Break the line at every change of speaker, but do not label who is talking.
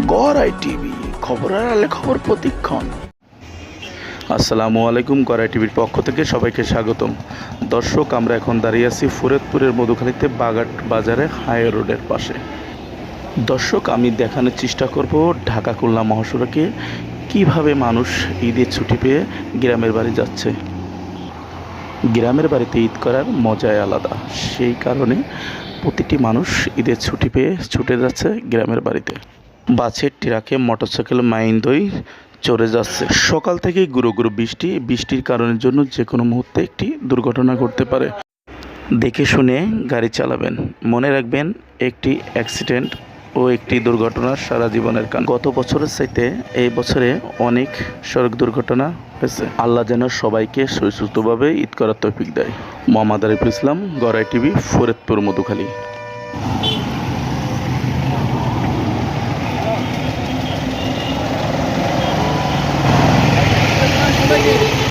Gorai TV খবরের আলে খবর প্রতিক্ষণ। আসসালামু আলাইকুম গড়াই টিভির পক্ষ থেকে সবাইকে স্বাগতম। দর্শক, আমরা এখন দাঁড়িয়ে আছি ফরিদপুরের মধুখালীতে বাগাট বাজারে হাই রোডের পাশে। দর্শক, আমি দেখানোর চেষ্টা করব ঢাকা খুলনা মহাসড়কে কীভাবে মানুষ ঈদের ছুটি পেয়ে গ্রামের বাড়ি যাচ্ছে। গ্রামের বাড়িতে ঈদ করার মজাই আলাদা। সেই কারণে প্রতিটি মানুষ ঈদের ছুটি পেয়ে ছুটে যাচ্ছে গ্রামের বাড়িতে। বাসের ট্রাকে মোটরসাইকেল মাইন্দই চড়ে যাচ্ছে। সকাল থেকেই গুঁড়ো গুঁড়ো বৃষ্টি, বৃষ্টির কারণের জন্য যে কোনো মুহূর্তে একটি দুর্ঘটনা ঘটতে পারে। দেখে শুনে গাড়ি চালাবেন। মনে রাখবেন, একটি অ্যাক্সিডেন্ট ও একটি দুর্ঘটনা সারা জীবনের কারণ। গত বছরের চাইতে এই বছরে অনেক সড়ক দুর্ঘটনা হয়েছে। আল্লাহ যেন সবাইকে সুস্থভাবে ঈদ করার তৌফিক দেয়। Mohammad Ariful Islam, Gorai TV, Faridpur, Madhukhali. Thank you.